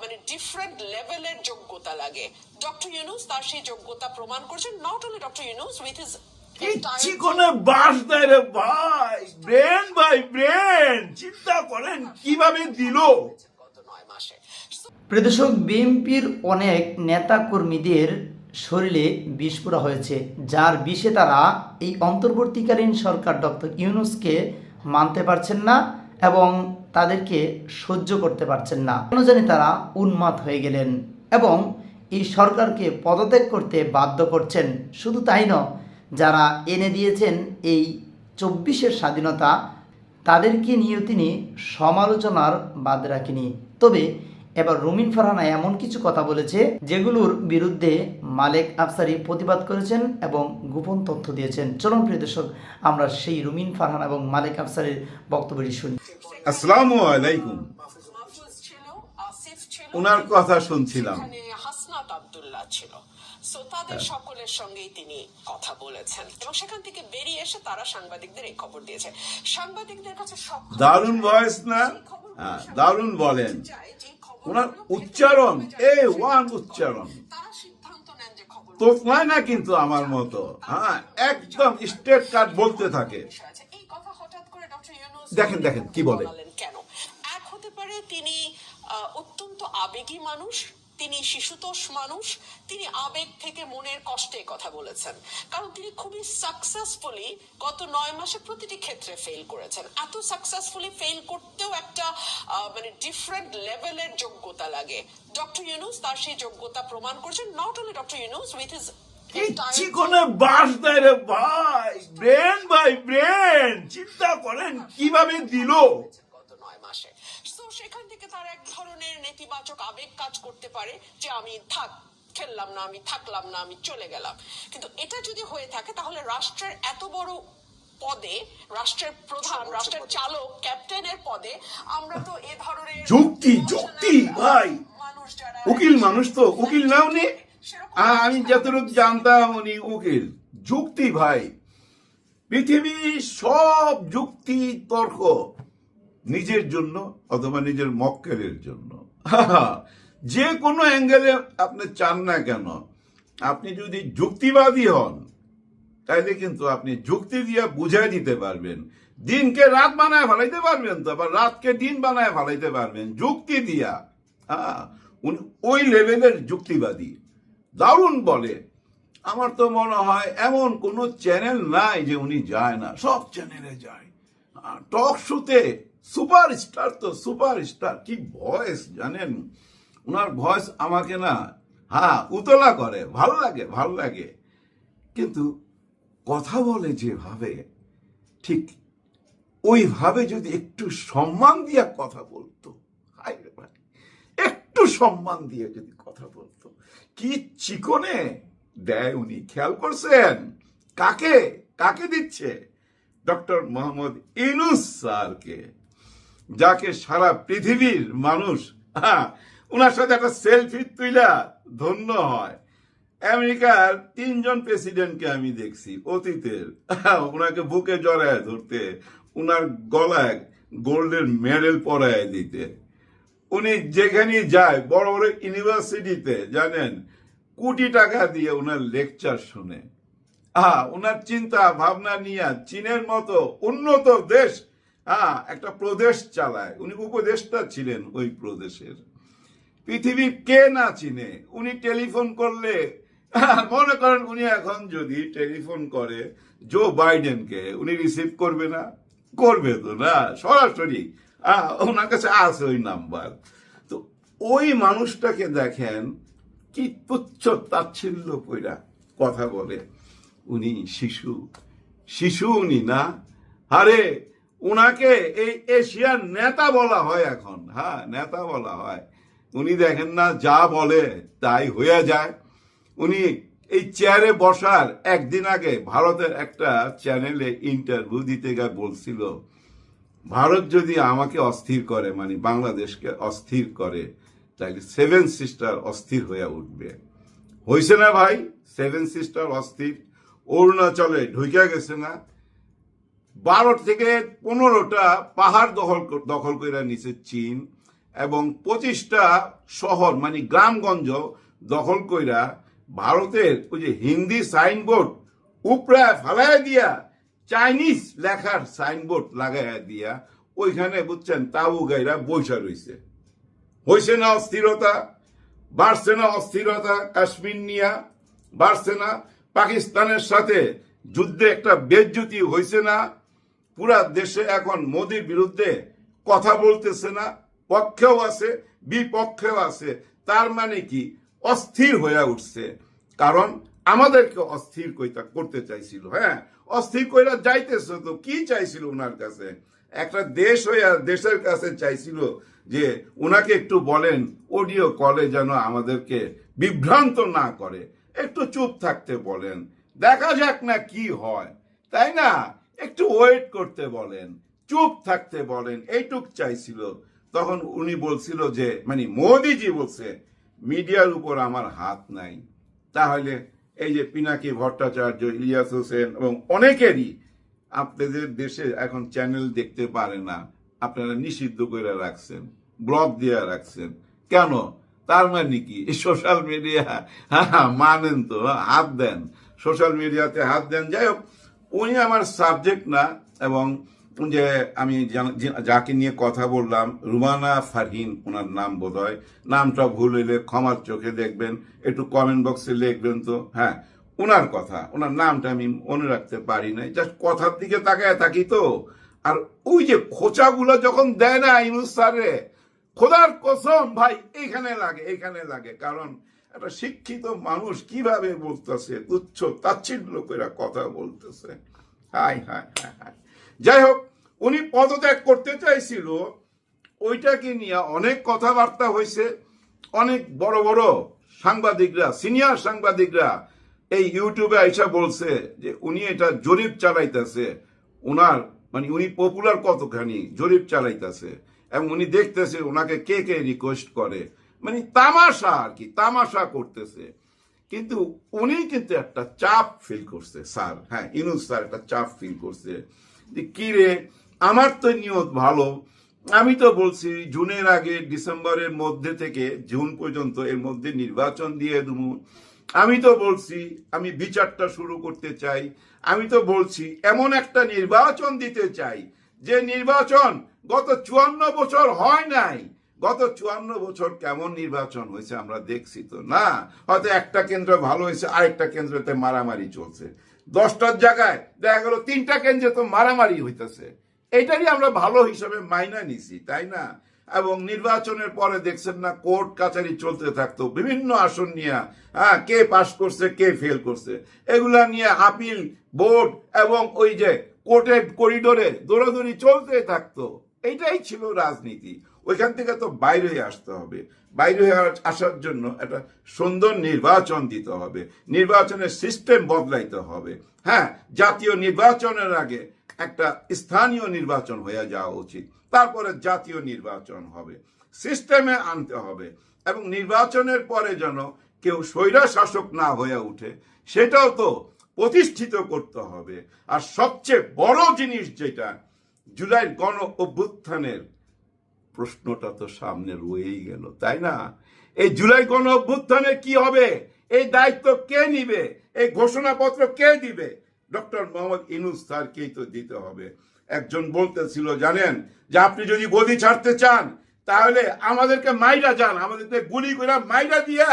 মানে ডিফারেন্ট লেভেলের যোগ্যতা লাগে। ডক্টর ইউনুস তার সেই যোগ্যতা প্রমাণ করছেন। Not only doctor Yunus with his কিচ্ছি কোনে বাস দেয় রে ভাই। ব্রেন ভাই ব্রেন চিন্তা করেন কীভাবে দিল? প্রদর্শক বিএনপির অনেক নেতা কর্মীদের শরীরে বিষ পোড়া হয়েছে যার বিষে তারা এই অন্তর্বর্তীকালীন সরকার ডক্টর ইউনুসকে মানতে পারছেন না। এবং তাদেরকে সহ্য করতে পারছেন না। কেন জানি তারা উন্মাদ হয়ে গেলেন এবং এই সরকারকে পদত্যাগ করতে বাধ্য করছেন। শুধু তাই নয়, যারা এনে দিয়েছেন এই চব্বিশের স্বাধীনতা, তাদেরকে নিয়েও তিনি সমালোচনার বাদ রাখেনি তবে এবার রুমিন ফারহানা এমন কিছু কথা বলেছে যেগুলোর বিরুদ্ধে মালেক আফসারি প্রতিবাদ করেছেন এবং গোপন তথ্য দিয়েছেন। চলুন প্রিয় দর্শক আমরা সেই রুমিন ফারহানা এবং মালেক আফসারির বক্তব্যটি শুনি। আসসালামু আলাইকুম। ওনার কথা শুনছিলাম। হাসনাত আব্দুল্লাহ ছিল। সো তাদের সকলের সঙ্গেই তিনি কথা বলেছেন এবং সেখান থেকে বেরিয়ে এসে তারা সাংবাদিকদের এই খবর দিয়েছে সাংবাদিকদের কাছে দারুণ ভয়েস না? হ্যাঁ, দারুণ বলেন। ওনার উচ্চারণ এ ওয়ান উচ্চারণ। তোফলায় না কিন্তু আমার মতো হ্যাঁ একদম স্টেট কার্ড বলতে থাকে। দেখেন, দেখেন, কি বলে। এক হতে পারে তিনি অত্যন্ত আবেগী মানুষ তিনি শিশুতোষ মানুষ তিনি আবেগ থেকে মনের কষ্টে কথা বলেছেন। কারণ তিনি খুবই সাকসেসফুলি গত নয় মাসে প্রতিটি ক্ষেত্রে ফেল করেছেন। এত সাকসেসফুলি ফেল করতেও একটা মানে ডিফারেন্ট লেভেলের যোগ্যতা লাগে। ডক্টর ইউনুস তার সেই যোগ্যতা প্রমাণ করেছেন। Not only doctor Yunus with his কিচ্ছি কোনে বাস দেয় রে ভাই। ব্রেন ভাই ব্রেন চিন্তা করেন কীভাবে দিল? গত নয় মাসে। তো সেখান থেকে তার এক ধরনের নেতিবাচক আবেগ কাজ করতে পারে যে আমি থাক খেললাম না আমি থাকলাম না আমি চলে গেলাম। কিন্তু এটা যদি হয়ে থাকে তাহলে রাষ্ট্রের এত বড় পদে রাষ্ট্রের প্রধান রাষ্ট্রের চালক ক্যাপ্টেনের পদে আমরা তো এ ধরনের যুক্তি, যুক্তি, ভাই। উকিল মানুষ তো উকিল না। উনি আমি যতটুকু জানতাম উনি উকিল। যুক্তি ভাই। পৃথিবী সব যুক্তি তর্ক নিজের জন্য অথবা নিজের মক্কেলের জন্য। যে কোনো অ্যাঙ্গেলে আপনি চান না কেন। আপনি যদি যুক্তিবাদী হন তাইলে কিন্তু আপনি যুক্তি দিয়ে বুঝাই দিতে পারবেন। দিনকে রাত বানায় ফেলাইতে পারবেন তো, আবার রাতকে দিন বানায় ফেলাইতে পারবেন। যুক্তি দিয়া। হ্যাঁ ওই লেভেলের যুক্তিবাদী। দারুণ বলে। আমার তো মনে হয় এমন কোনো চ্যানেল নাই যে উনি যায় না, সব চ্যানেলে যায়। টক শোতে সুপার স্টার তো সুপার স্টার কি ভয়েস জানেন? ওনার ভয়েস আমাকে না হ্যাঁ উতলা করে, ভালো লাগে ভালো লাগে। কিন্তু কথা বলে যেভাবে, ঠিক ওইভাবে যদি একটু সম্মান দিয়ে কথা বলতো একটু সম্মান দিয়ে যদি কথা বলতো, কি চিকনে, দেয় উনি, খেয়াল করছেন? কাকে কাকে দিচ্ছে? ডক্টর মোহাম্মদ ইনুস স্যারকে, যাকে সারা পৃথিবীর মানুষ হ্যাঁ ওনার সাথে একটা সেলফি তুইলা ধন্য হয়। আমেরিকার তিনজন প্রেসিডেন্টকে আমি দেখছি, অতীতের। ওনাকে বুকে জড়ায় ধরতে ওনার গলায় গোল্ডের মেডেল পরায় দিতে। উনি যেখানে যায়, বড় বড় ইউনিভার্সিটিতে, জানেন, কোটি টাকা দিয়ে ওনার লেকচার শুনে। হ্যাঁ ওনার চিন্তা ভাবনা নিয়ে চীনের মতো উন্নত দেশ হ্যাঁ একটা প্রদেশ চালায়। উনি উপদেষ্টা ছিলেন ওই প্রদেশের। পৃথিবীর কে না চিনে, উনি টেলিফোন করলে মনে করেন উনি এখন যদি টেলিফোন করে জো বাইডেনকে, উনি রিসিভ করবে না? করবে তো না, সরাসরি। ওনার কাছে আছে ওই নাম্বার। তো ওই মানুষটাকে দেখেন, কি তুচ্ছ তাচ্ছিল্য কইরা কথা বলে। উনি শিশু। শিশু উনি না। আরে, উনাকে এই এশিয়ার নেতা বলা হয় এখন। হ্যাঁ নেতা বলা হয়। উনি দেখেন না, যা বলে তাই হয়ে যায়। উনি এই চেয়ারে বসার একদিন আগে ভারতের একটা চ্যানেলে ইন্টারভিউ দিতে গিয়ে বলছিল, ভারত যদি আমাকে অস্থির করে মানে বাংলাদেশকে অস্থির করে তাহলে সেভেন সিস্টার অস্থির হয়ে উঠবে। হয়েছে না ভাই সেভেন সিস্টার অস্থির। অরুণাচলে ঢুকে গেছে না। বারো থেকে পনেরোটা পাহাড় দখল দখল করে নিছে চীন এবং পঁচিশটা শহর মানে গ্রামগঞ্জ দখল কইরা ভারতের ওই যে হিন্দি সাইনবোর্ড উপরা ফালাইয়া দিয়া, চাইনিজ লেখার সাইনবোর্ড লাগাইয়া দিয়া, ওইখানে বুঝছেন তাবু গাইরা বৈশা রইছে। হয়েছে না অস্থিরতা, বাড়ছে না অস্থিরতা কাশ্মীর নিয়া, বাড়ছে না। পাকিস্তানের সাথে যুদ্ধে একটা বেজ্জুতি হয়েছে না, পুরা দেশে এখন মোদির বিরুদ্ধে কথা বলতেছে না, পক্ষেও আছে, বিপক্ষেও আছে। তার মানে কি? অস্থির হয়ে উঠছে। কারণ আমাদেরকে অস্থির কইতা করতে চাইছিল হ্যাঁ? অস্থির কইরা যাইতেছে তো কি চাইছিল ওনার কাছে? একটা দেশ হয়ে দেশের কাছে চাইছিল যে ওনাকে একটু বলেন, অডিও কলে যেন আমাদেরকে বিভ্রান্ত না করে। একটু চুপ থাকতে বলেন। দেখা যাক না কি হয়। তাই না? একটু ওয়েট করতে বলেন। চুপ থাকতে বলেন। এইটুক চাইছিল। তখন উনি বলছিল যে মানে মোদিজি বলছে মিডিয়ার উপর আমার হাত নাই। তাহলে এই যে পিনাকি ভট্টাচার্য, ইলিয়াস হোসেন এবং অনেকেরই আপনাদের দেশে এখন চ্যানেল দেখতে পারে না। আপনারা নিষিদ্ধ করে রাখছেন ব্লক দিয়ে রাখছেন। কেন? তার মানে কি? সোশ্যাল মিডিয়া হ্যাঁ মানেন তো, হাত দেন। সোশ্যাল মিডিয়াতে হাত দেন। যাই হোক, উনি আমার সাবজেক্ট না এবং যে আমি যাকে নিয়ে কথা বললাম, রুমানা ফারহিন, ওনার নাম বোধ হয় নামটা ভুল হইলে ক্ষমার চোখে দেখবেন, একটু কমেন্ট বক্সে লিখবেন তো। হ্যাঁ ওনার কথা, ওনার নামটা আমি মনে রাখতে পারি নাই জাস্ট কথার দিকে তাকায় থাকি তো। আর ওই যে খোঁচাগুলো যখন দেয় না স্যারে, খোদার কসম ভাই এইখানে লাগে এইখানে লাগে। কারণ একটা শিক্ষিত মানুষ কীভাবে বলতেছে, তুচ্ছ, তাচ্ছিল্য করে কথা বলতেছে। হাই হাই হাই হাই যাই হোক উনি পদত্যাগ করতে চাইছিল, ওইটাকে নিয়ে অনেক কথাবার্তা হয়েছে। অনেক বড় বড় সাংবাদিকরা, সিনিয়র সাংবাদিকরা এই ইউটিউবে আইসা বলছে যে উনি এটা জরিপ চালাইতেছে। ওনার মানে উনি পপুলার কতখানি জরিপ চালাইতেছে এবং উনি দেখতেছে ওনাকে কে কে রিকোয়েস্ট করে। মানে তামাশা আর কি, তামাশা করতেছে। কিন্তু উনি কিন্তু একটা চাপ ফিল করছে, স্যার। হ্যাঁ ইনুস স্যার একটা চাপ ফিল করছে। যে কি রে আমার তো নিয়ত ভালো। আমি তো বলছি, জুনের আগে ডিসেম্বরের মধ্যে থেকে, জুন পর্যন্ত এর মধ্যে নির্বাচন দিয়ে দেবো। আমি তো বলছি, আমি বিচারটা শুরু করতে চাই। আমি তো বলছি, এমন একটা নির্বাচন দিতে চাই, যে নির্বাচন গত চুয়ান্ন বছর হয় নাই। গত চুয়ান্ন বছর কেমন নির্বাচন হয়েছে আমরা দেখছি তো না। হয়তো একটা কেন্দ্র ভালো হয়েছে, আরেকটা কেন্দ্রতে মারামারি চলছে। দশটার জায়গায় দেখা গেল, তিনটা কেন্দ্রে তো মারামারি হইতেছে। এটারই আমরা ভালো হিসাবে মাইনা নিছি তাই না? এবং নির্বাচনের পরে দেখছেন না, কোর্ট কাছারি চলতে থাকতো, বিভিন্ন আসন নিয়ে হ্যাঁ কে পাশ করছে, কে ফেল করছে। এগুলা নিয়ে আপিল বোর্ড এবং ওই যে কোর্টের করিডোরে দৌড়াদৌড়ি চলতে থাকতো। এটাই ছিল রাজনীতি। ওইখান থেকে তো বাইরে হয়ে আসতে হবে। বাইরে হয়ে আসার জন্য একটা সুন্দর নির্বাচন দিতে হবে। নির্বাচনের সিস্টেম বদলাইতে হবে। হ্যাঁ জাতীয় নির্বাচনের আগে একটা স্থানীয় নির্বাচন হয়ে যাওয়া উচিত। তারপরে জাতীয় নির্বাচন হবে। সিস্টেমে আনতে হবে। এবং নির্বাচনের পরে যেন কেউ স্বৈরা শাসক না হয়ে উঠে, সেটাও তো প্রতিষ্ঠিত করতে হবে। আর সবচেয়ে বড় জিনিস যেটা, জুলাইয়ের গণ অভ্যুত্থানের প্রশ্নটা তো সামনে রয়েই গেল, তাই না? এই জুলাই গণ অভ্যুত্থানে কি হবে? এই দায়িত্ব কে নিবে? এই ঘোষণাপত্র কে দিবে? ডক্টর মোহাম্মদ ইনুস স্যারকেই তো দিতে হবে। একজন বলতেছিল, জানেন, যে আপনি যদি গদি ছাড়তে চান, তাহলে আমাদেরকে মাইরা যান, আমাদেরকে গুলি করে মাইরা দিয়া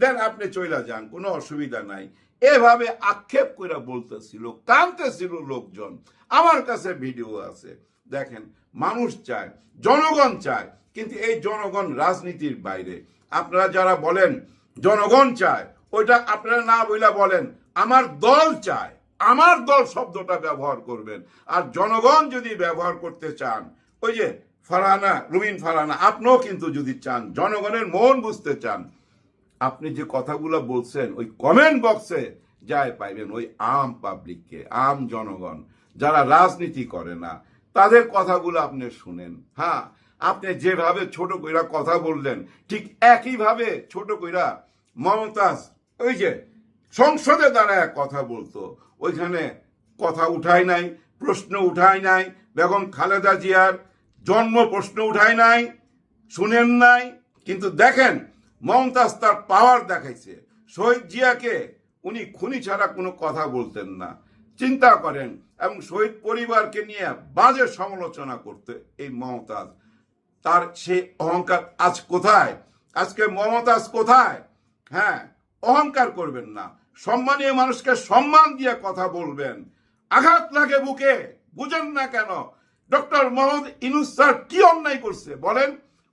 দেন আপনি চইলা যান, কোনো অসুবিধা নাই। এভাবে আক্ষেপ করে বলতেছিল কানতেছিল লোকজন। আমার কাছে ভিডিও আছে। দেখেন, মানুষ চায়, জনগণ চায়, কিন্তু এই জনগণ রাজনীতির বাইরে। আপনারা যারা বলেন, জনগণ চায়, ওইটা আপনারা না বইলা বলেন, আমার দল চায়, আমার দল শব্দটা ব্যবহার করবেন। আর জনগণ যদি ব্যবহার করতে চান, ওই যে ফারহানা, রুবিন ফারহানা, আপনিও কিন্তু যদি চান, জনগণের মন বুঝতে চান, আপনি যে কথাগুলো বলছেন, ওই কমেন্ট বক্সে যায় পাইবেন, ওই আম পাবলিককে আম জনগণ, যারা রাজনীতি করে না। তাদের কথাগুলো আপনি শুনেন। হ্যাঁ আপনি যেভাবে ছোট কইরা কথা বললেন, ঠিক একইভাবে ছোট কইরা মমতাজ ওই যে সংসদে দাঁড়ায় কথা বলতো। ওইখানে কথা উঠায় নাই, প্রশ্ন উঠায় নাই, বেগম খালেদা জিয়ার জন্ম প্রশ্ন উঠায় নাই, শুনেন নাই, কিন্তু দেখেন মমতাজ তার পাওয়ার দেখাইছে। শহীদ জিয়াকে উনি খুনি ছাড়া কোনো কথা বলতেন না। চিন্তা করেন এবং শহীদ পরিবারকে নিয়ে বাজে সমালোচনা করতে এই মমতাজ, তার সেই অহংকার আজ কোথায়? আজকে মমতাজ কোথায়? হ্যাঁ অহংকার করবেন না, সম্মানীয় মানুষকে সম্মান দিয়ে কথা বলবেন। আঘাত লাগে বুকে, বুঝেন না কেন? ডক্টর মোহাম্মদ ইনুস স্যার কি অন্যায় করছে বলেন?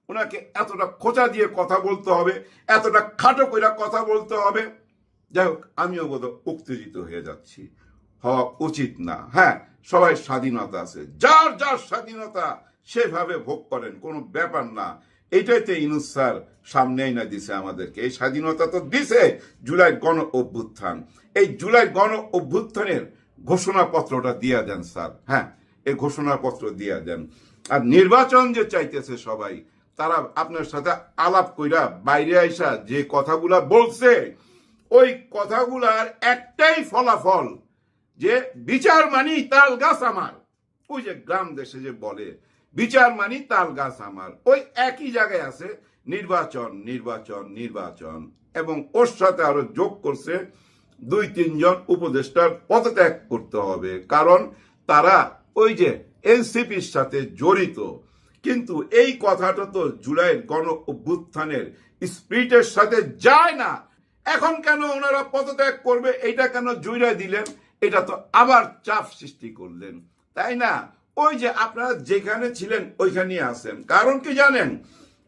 ওনাকে এতটা খোঁচা দিয়ে কথা বলতে হবে, এতটা খাটো করে কথা বলতে হবে। যাই হোক, আমিও বোধ উত্তেজিত হয়ে যাচ্ছি। হওয়া উচিত না। হ্যাঁ সবাই স্বাধীনতা আছে। যার যার স্বাধীনতা সেভাবে ভোগ করেন, কোনো ব্যাপার না। এটাই তো ইনুস স্যার সামনেই না দিছে আমাদেরকে। এই স্বাধীনতা তো দিছে জুলাই গণ অভ্যুত্থান। এই জুলাই গণ অভ্যুত্থানের ঘোষণাপত্রটা দিয়ে দেন স্যার। হ্যাঁ এই ঘোষণাপত্র দিয়ে দেন। আর নির্বাচন যে চাইতেছে সবাই, তারা আপনার সাথে আলাপ কইরা বাইরে আইসা যে কথাগুলা বলছে, ওই কথাগুলার একটাই ফলাফল যে বিচার মানি তাল গাছ আমার। ওই যে গ্রাম দেশে যে বলে, বিচার মানি তাল গাছ আমার। ওই একই জায়গায় আছে, নির্বাচন নির্বাচন নির্বাচন। এবং ওর সাথে আরও যোগ করছে দুই, তিনজন উপদেষ্টার পদত্যাগ করতে হবে। কারণ তারা ওই যে এনসিপির সাথে জড়িত। কিন্তু এই কথাটা তো জুলাইয়ের গণ অভ্যুত্থানের স্পিরিটের সাথে যায় না। এখন কেন ওনারা পদত্যাগ করবে, এটা কেন জুইরা দিলেন? এটা তো আবার চাপ সৃষ্টি করলেন, তাই না? ওই যে আপনারা যেখানে ছিলেন ওইখানেই আছেন। কারণ কি জানেন?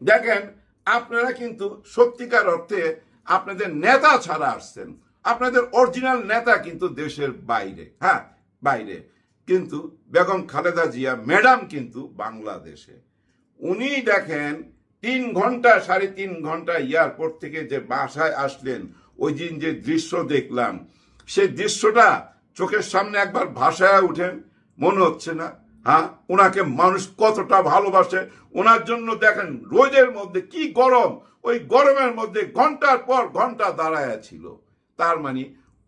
দেখেন, আপনারা কিন্তু সত্যিকার অর্থে আপনাদের নেতা ছাড়া আসছেন। আপনাদের অরিজিনাল নেতা কিন্তু দেশের বাইরে হ্যাঁ বাইরে। কিন্তু বেগম খালেদা জিয়া ম্যাডাম কিন্তু বাংলাদেশে। উনি দেখেন, তিন ঘণ্টা, সাড়ে তিন ঘণ্টা এয়ারপোর্ট থেকে যে বাসায় আসলেন, ওই দিন যে দৃশ্য দেখলাম, সেই দৃশ্যটা চোখের সামনে একবার ভাষায় উঠেন মনে হচ্ছে না হ্যাঁ ওনাকে মানুষ কতটা ভালোবাসে ওনার জন্য দেখেন রোদের মধ্যে কি গরম, ওই গরমের মধ্যে ঘণ্টার পর ঘণ্টা দাঁড়ায় ছিল। তার মানে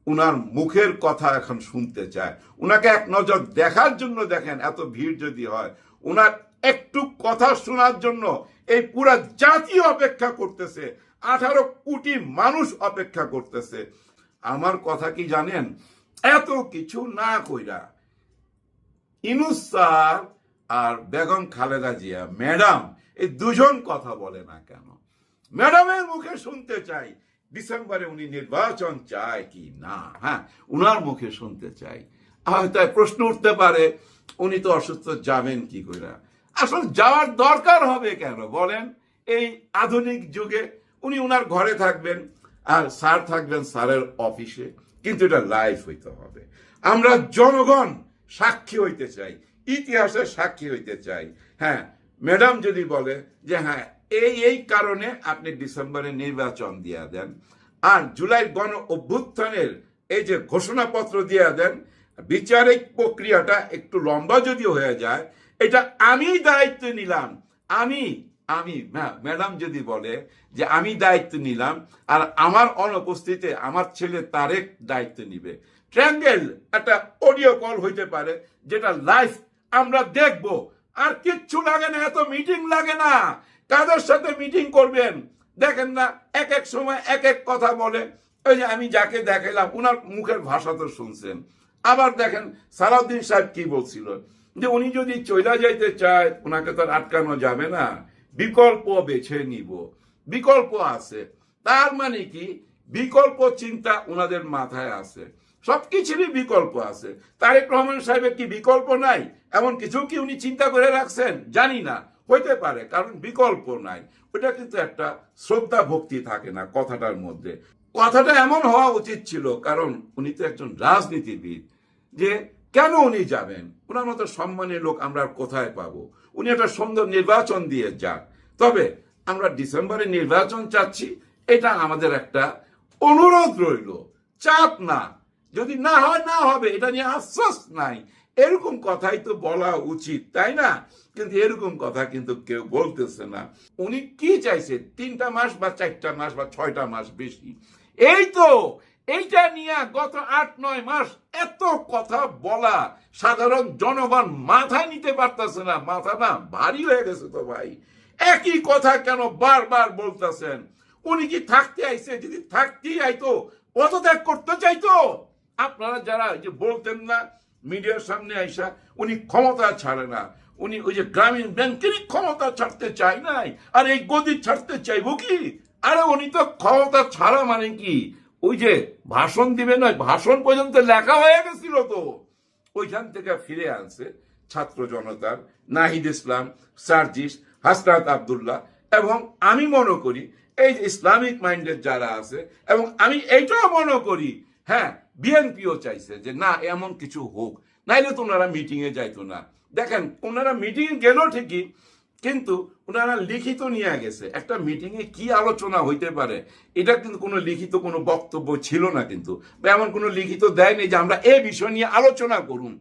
উনার মুখের কথা এখন শুনতে চায়। উনাকে এক নজর দেখার জন্য দেখেন এত ভিড় যদি হয়, উনার একটু কথা শোনার জন্য এই পুরা জাতি অপেক্ষা করতেছে, আঠারো কোটি মানুষ অপেক্ষা করতেছে। আমার কথা কি জানেন? এত কিছু না কইরা ইনুস আর বেগম খালেদা জিয়া, ম্যাডাম, এই দুজন কথা বলে না কেন? ম্যাডামের মুখে শুনতে চাই ডিসেম্বরে উনি নির্বাচন চায় কি না হ্যাঁ? উনার মুখে শুনতে চাই। হয়তো প্রশ্ন উঠতে পারে, উনি তো অসুস্থ, যাবেন কি করে আসলে যাওয়ার দরকার হবে কেন বলেন? এই আধুনিক যুগে উনি উনার ঘরে থাকবেন, আর স্যার থাকবেন স্যারের অফিসে। কিন্তু এটা লাইফ হইতে হবে। আমরা জনগণ সাক্ষী হইতে চাই, ইতিহাসের সাক্ষী হইতে চাই। হ্যাঁ ম্যাডাম যদি বলে যে হ্যাঁ এই এই কারণে আপনি ডিসেম্বরে নির্বাচন দিয়া দেন আর জুলাই গণ অভ্যুত্থানের এই যে ঘোষণাপত্র দিয়া দেন, বিচারিক প্রক্রিয়াটা একটু লম্বা যদি হয়ে যায়, এটা আমি দায়িত্ব নিলাম। আমি আমি ম্যাডাম যদি বলে যে আমি দায়িত্ব নিলাম আর আমার অনুপস্থিতিতে আমার ছেলে তারেক দায়িত্ব নিবে ট্রাঙ্গেল একটা অডিও কল হইতে পারে যেটা লাইভ আমরা দেখব। আর কিচ্ছু লাগে না, এত মিটিং লাগে না। কাদের সাথে মিটিং করবেন? দেখেন না, এক এক সময় এক এক কথা বলে। ওই যে আমি যাকে দেখাইলাম, উনার মুখের ভাষা তো শুনছেন। আবার দেখেন সালাউদ্দিন সাহেব কি বলছিল? যে উনি যদি চইলা যাইতে চায় ওনাকে তো আটকানো যাবে না। বিকল্প বেছে নিব। বিকল্প আছে। তার মানে কি? বিকল্প চিন্তা ওনাদের মাথায় আছে। সবকিছুরই বিকল্প আছে। তারেক রহমান সাহেবের কি বিকল্প নাই? এমন কিছু কি উনি চিন্তা করে রাখছেন? জানি না। হইতে পারে, কারণ বিকল্প নাই। ওটা কিন্তু একটা শ্রদ্ধা ভক্তি থাকে না কথাটার মধ্যে। কথাটা এমন হওয়া উচিত ছিল, কারণ উনি তো একজন রাজনীতিবিদ, যে কেন উনি যাবেন? ওনার মতো সম্মানের লোক আমরা কোথায় পাবো? উনি একটা সুন্দর নির্বাচন দিয়ে যান তবে আমরা ডিসেম্বরে নির্বাচন চাচ্ছি, এটা আমাদের একটা অনুরোধ রইল। চাপ না। যদি না হয়, না হবে, এটা নিয়ে আশ্বাস নাই। এরকম কথাই তো বলা উচিত, তাই না? কিন্তু এরকম কথা কিন্তু কেউ বলতেছে না। উনি কি চাইছে? তিনটা মাস বা চারটা মাস বা ছয়টা মাস বেশি। এই তো এইটা নিয়ে গত আট, নয় মাস এত কথা বলা, সাধারণ জনগণ মাথা নিতে পারতেছে না মাথা না ভারী হয়ে গেছে তো ভাই। একই কথা কেন বারবার বলতেছেন? উনি কি থাকতে আইছে? যদি থাকতেই আইতো, পদত্যাগ করতে চাইতো? আপনারা যারা যে বলতেন না, মিডিয়ার সামনে আইসা, উনি ক্ষমতা ছাড়ে না। উনি ওই যে গ্রামীণ ব্যাংকেরই ক্ষমতা ছাড়তে চাই নাই, আর এই গদি ছাড়তে চাইব কি? আরে উনি তো ক্ষমতা ছাড়া মানে কি? ওই যে ভাষণ দিবে নয়, ভাষণ পর্যন্ত লেখা হয়ে গেছিল তো। ওইখান থেকে ফিরে আনছে ছাত্র জনতার নাহিদ ইসলাম, সার্জিস হাসরাত আবদুল্লাহ এবং আমি মনে করি এই যে ইসলামিক মাইন্ডের যারা আছে এবং আমি এইটাও মনে করি হ্যাঁ বিএনপিও চাইছে যে না, এমন কিছু হোক, নাইলে তো ওনারা মিটিংয়ে যাইতো না। দেখেন, ওনারা মিটিং গেল ঠিকই কিন্তু ওনারা লিখিত নিয়ে গেছে। একটা মিটিংয়ে কি আলোচনা হইতে পারে, এটা কিন্তু কোনো লিখিত কোনো বক্তব্য ছিল না কিন্তু। বা এমন কোনো লিখিত দেয়নি যে আমরা এই বিষয় নিয়ে আলোচনা করুন।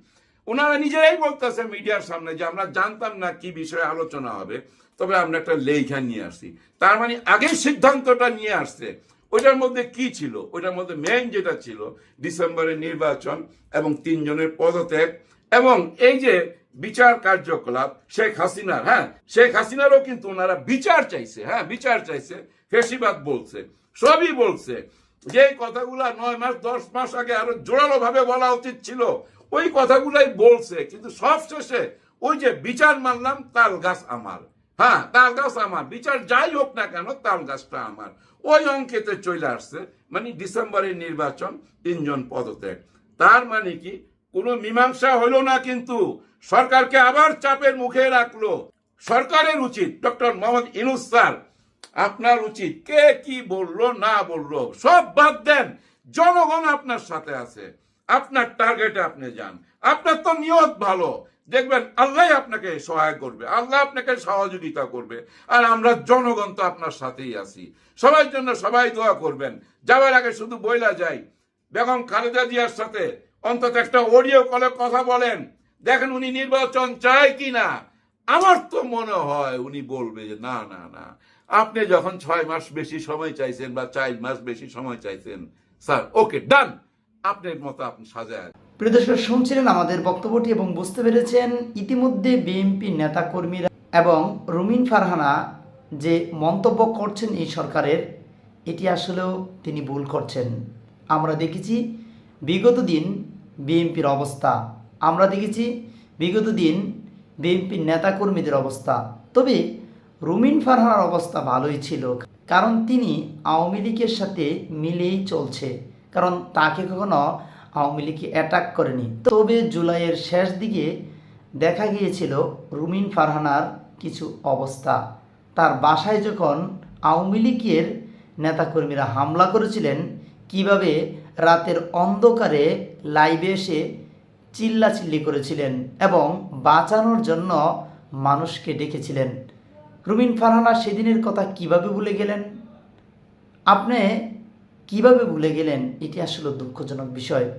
ওনারা নিজেরাই বলতেছে মিডিয়ার সামনে যে আমরা জানতাম না কি বিষয়ে আলোচনা হবে, তবে আমরা একটা লেখা নিয়ে আসছি। তার মানে আগেই সিদ্ধান্তটা নিয়ে আসছে। ওইটার মধ্যে কি ছিল? ওইটার মধ্যে মেইন যেটা ছিল, ডিসেম্বরের নির্বাচন এবং তিনজনের পদত্যাগ এবং এই যে বিচার কার্যকলাপ শেখ হাসিনার হ্যাঁ? শেখ হাসিনারও কিন্তু ওনারা বিচার চাইছে হ্যাঁ? বিচার চাইছে, ফেসিবাদ বলছে, সবই বলছে। যে কথাগুলা নয় মাস, দশ মাস আগে আরও জোরালো ভাবে বলা উচিত ছিল, ওই কথাগুলাই বলছে। কিন্তু সব শেষে ওই যে বিচার মানলাম, তাল গাছ আমার। হ্যাঁ তাল গাছ আমার। বিচার যাই হোক না কেন, তাল গাছটা আমার। ওই অঙ্কেতে চলে আসছে মানে ডিসেম্বরের নির্বাচন, তিনজন পদত্যাগ। তার মানে কি? কোনো মীমাংসা হলো না কিন্তু সরকারকে আবার চাপের মুখে রাখল। সরকারের উচিত, ডক্টর মোহাম্মদ ইনুস স্যার, আপনার উচিত। কে কি বলল, না বলল, সব বাদ দেন। জনগণ আপনার সাথে আছে। আপনার টার্গেটে আপনি যান। আপনার তো নিয়ত ভালো। দেখবেন, আল্লাহ আপনাকে সহায় করবে, আল্লাহ আপনাকে সহযোগিতা করবে, আর আমরা জনগণ তো আপনার সাথেই আছি। সবার জন্য সবাই দোয়া করবেন। যাওয়ার আগে শুধু বইলা যাই। বেগম খালেদা জিয়ার সাথে অন্তত একটা অডিও কলে কথা বলেন। দেখেন উনি নির্বাচন চায় কি না আমার তো মনে হয় উনি বলবে যে, না না না। আপনি যখন ছয় মাস বেশি সময় চাইছেন বা চার মাস বেশি সময় চাইছেন, স্যার, ওকে, ডান। আপনার মতো আপনি সাজায়। প্রিয় দর্শক, শুনছিলেন আমাদের বক্তব্যটি এবং বুঝতে পেরেছেন ইতিমধ্যে বিএনপি নেতাকর্মীরা এবং রুমিন ফারহানা যে মন্তব্য করছেন এই সরকারের, এটি আসলেও তিনি ভুল করছেন। আমরা দেখেছি বিগত দিন বিএনপির অবস্থা। আমরা দেখেছি বিগত দিন বিএনপির নেতাকর্মীদের অবস্থা। তবে রুমিন ফারহানার অবস্থা ভালোই ছিল, কারণ তিনি আওয়ামী লীগের সাথে মিলেই চলছে, কারণ তাকে কখনো আওয়ামী লীগ অ্যাটাক করেনি। তবে জুলাইয়ের শেষ দিকে দেখা গিয়েছিল রুমিন ফারহানার কিছু অবস্থা। তার বাসায় যখন আওয়ামী লীগের নেতাকর্মীরা হামলা করেছিলেন, কীভাবে রাতের অন্ধকারে লাইভে এসে চিল্লাচিল্লি করেছিলেন এবং বাঁচানোর জন্য মানুষকে ডেকেছিলেন। রুমিন ফারহানা সেদিনের কথা কীভাবে ভুলে গেলেন? আপনি কীভাবে ভুলে গেলেন? এটি আসলে দুঃখজনক বিষয়।